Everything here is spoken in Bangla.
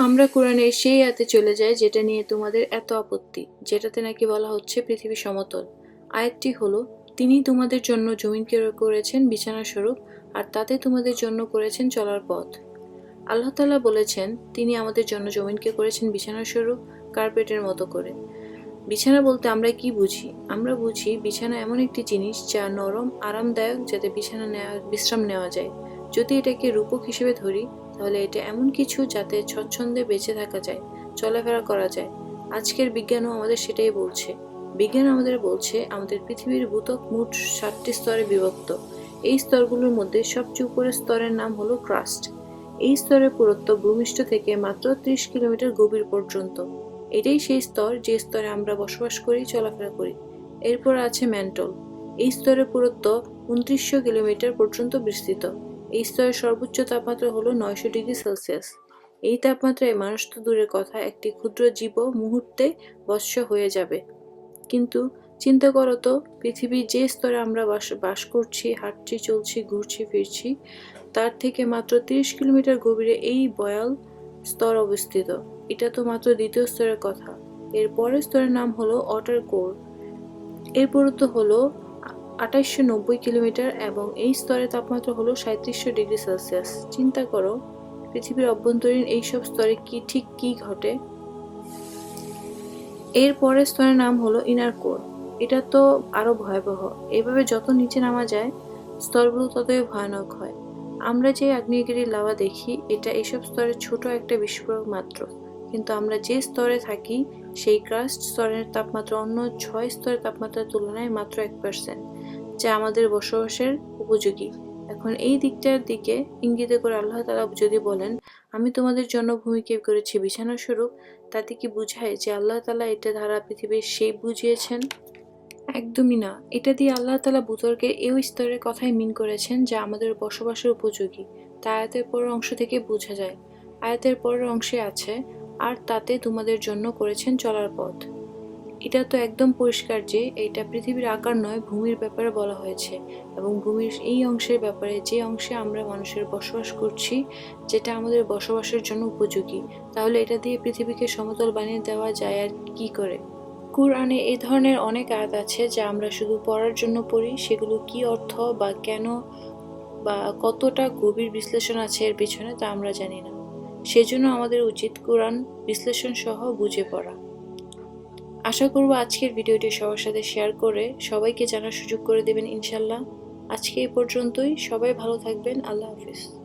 আমরা কোরআনের সেই আয়াতে চলে যাই যেটা নিয়ে তোমাদের এত আপত্তি, যেটাতে নাকি বলা হচ্ছে পৃথিবী সমতল। আয়াতটি হলো, তিনি তোমাদের জন্য জমিনকে করেছেন বিছানা স্বরূপ, আর তাতে তোমাদের জন্য করেছেন চলার পথ। আল্লাহ তাআলা বলেছেন, তিনি আমাদের জন্য জমিনকে করেছেন বিছানা স্বরূপ, কার্পেটের মতো করে। বিছানা বলতে আমরা কি বুঝি? আমরা বুঝি বিছানা এমন একটি জিনিস যা নরম, আরামদায়ক, যাতে বিছানা নেওয়া বিশ্রাম নেওয়া যায়। যদি এটাকে রূপক হিসেবে ধরি, তাহলে এটা এমন কিছু যাতে স্বচ্ছন্দে বেঁচে থাকা যায়, চলাফেরা করা যায়। আজকের বিজ্ঞানও আমাদের সেটাই বলছে। বিজ্ঞান আমাদের বলছে, আমাদের পৃথিবীর ভূতক মোট সাতটি স্তরে বিভক্ত। এই স্তরগুলোর মধ্যে সবচেয়ে উপরের স্তরের নাম হলো ক্রাস্ট। এই স্তরের পুরত্ব ভূমিষ্ঠ থেকে মাত্র ত্রিশ কিলোমিটার গভীর পর্যন্ত। এটাই সেই স্তর যে স্তরে আমরা বসবাস করি, চলাফেরা করি। এরপর আছে ম্যান্টল। এই স্তরের পুরুত্ব উনত্রিশশো কিলোমিটার পর্যন্ত বিস্তৃত। এই স্তরের সর্বোচ্চ তাপমাত্রা হলো নয়শো ডিগ্রি সেলসিয়াস। এই তাপমাত্রায় মানুষ তো দূরের কথা, একটি ক্ষুদ্র জীব মুহূর্তে বৎস হয়ে যাবে। কিন্তু চিন্তা করো তো, পৃথিবীর যে স্তরে আমরা বাস বাস করছি, হাঁটছি, চলছি, ঘুরছি, ফিরছি, তার থেকে মাত্র তিরিশ কিলোমিটার গভীরে এই বয়াল স্তর অবস্থিত। এটা তো মাত্র দ্বিতীয় স্তরের কথা। এর পরের স্তরের নাম হলো অটার কোর। এর পুরুত্ব হলো আঠাইশশো নব্বই কিলোমিটার এবং এই স্তরের তাপমাত্রা হলো সাঁত্রিশশো ডিগ্রি সেলসিয়াস। চিন্তা করো, পৃথিবীর অভ্যন্তরীণ এইসব স্তরে কি ঠিক কি ঘটে? এর পরের স্তরের নাম হলো ইনার কোর। এটা তো আরও ভয়াবহ। এভাবে যত নিচে নামা যায়, স্তরগুলো ততই ভয়ানক হয়। আমরা যে আগ্নেয়গিরি লাভা দেখি, এটা এসব স্তরের ছোট একটা বিস্ফোরক মাত্র। কিন্তু আমরা যে স্তরে থাকি, সেই ক্রাস্ট স্তরের তাপমাত্রা অন্য ছয় স্তরের তাপমাত্রার তুলনায় মাত্র এক পার্সেন্ট যা আমাদের বসবাসের উপযোগী। এখন এই দিকটার দিকে ইঙ্গিতে করে আল্লাহ তালা যদি বলেন, আমি তোমাদের জন্য ভূমিকে করেছি বিছানা স্বরূপ তাতে কি বুঝায় যে আল্লাহ তালা এটা ধারা পৃথিবীর সেই বুঝিয়েছেন? একদমই না। এটা দিয়ে আল্লাহ তালা বুতরকে এই স্তরের কথাই মিন করেছেন যা আমাদের বসবাসের উপযোগী। তা আয়াতের পরের অংশ থেকে বোঝা যায়। আয়াতের পরের অংশে আছে আর তাতে তোমাদের জন্য করেছেন চলার পথ। এটা তো একদম পরিষ্কার যে এটা পৃথিবীর আকার নয়, ভূমির ব্যাপারে বলা হয়েছে এবং ভূমির এই অংশের ব্যাপারে যে অংশে আমরা মানুষের বসবাস করছি, যেটা আমাদের বসবাসের জন্য উপযোগী। তাহলে এটা দিয়ে পৃথিবীকে সমতল বানিয়ে দেওয়া যায় আর কি করে? কুরআনে এই ধরনের অনেক আয়াত আছে যা আমরা শুধু পড়ার জন্য পড়ি, সেগুলো কি অর্থ বা কেন বা কতটা গভীর বিশ্লেষণ আছে এর পিছনে তা আমরা জানি না। সেজন্য আমাদের উচিত কোরআন বিশ্লেষণ সহ বুঝে পড়া। আশা করব আজকের ভিডিওটি সবার সাথে শেয়ার করে সবাইকে জানার সুযোগ করে দেবেন ইনশাল্লাহ। আজকে এ পর্যন্তই। সবাই ভালো থাকবেন। আল্লাহ হাফিজ।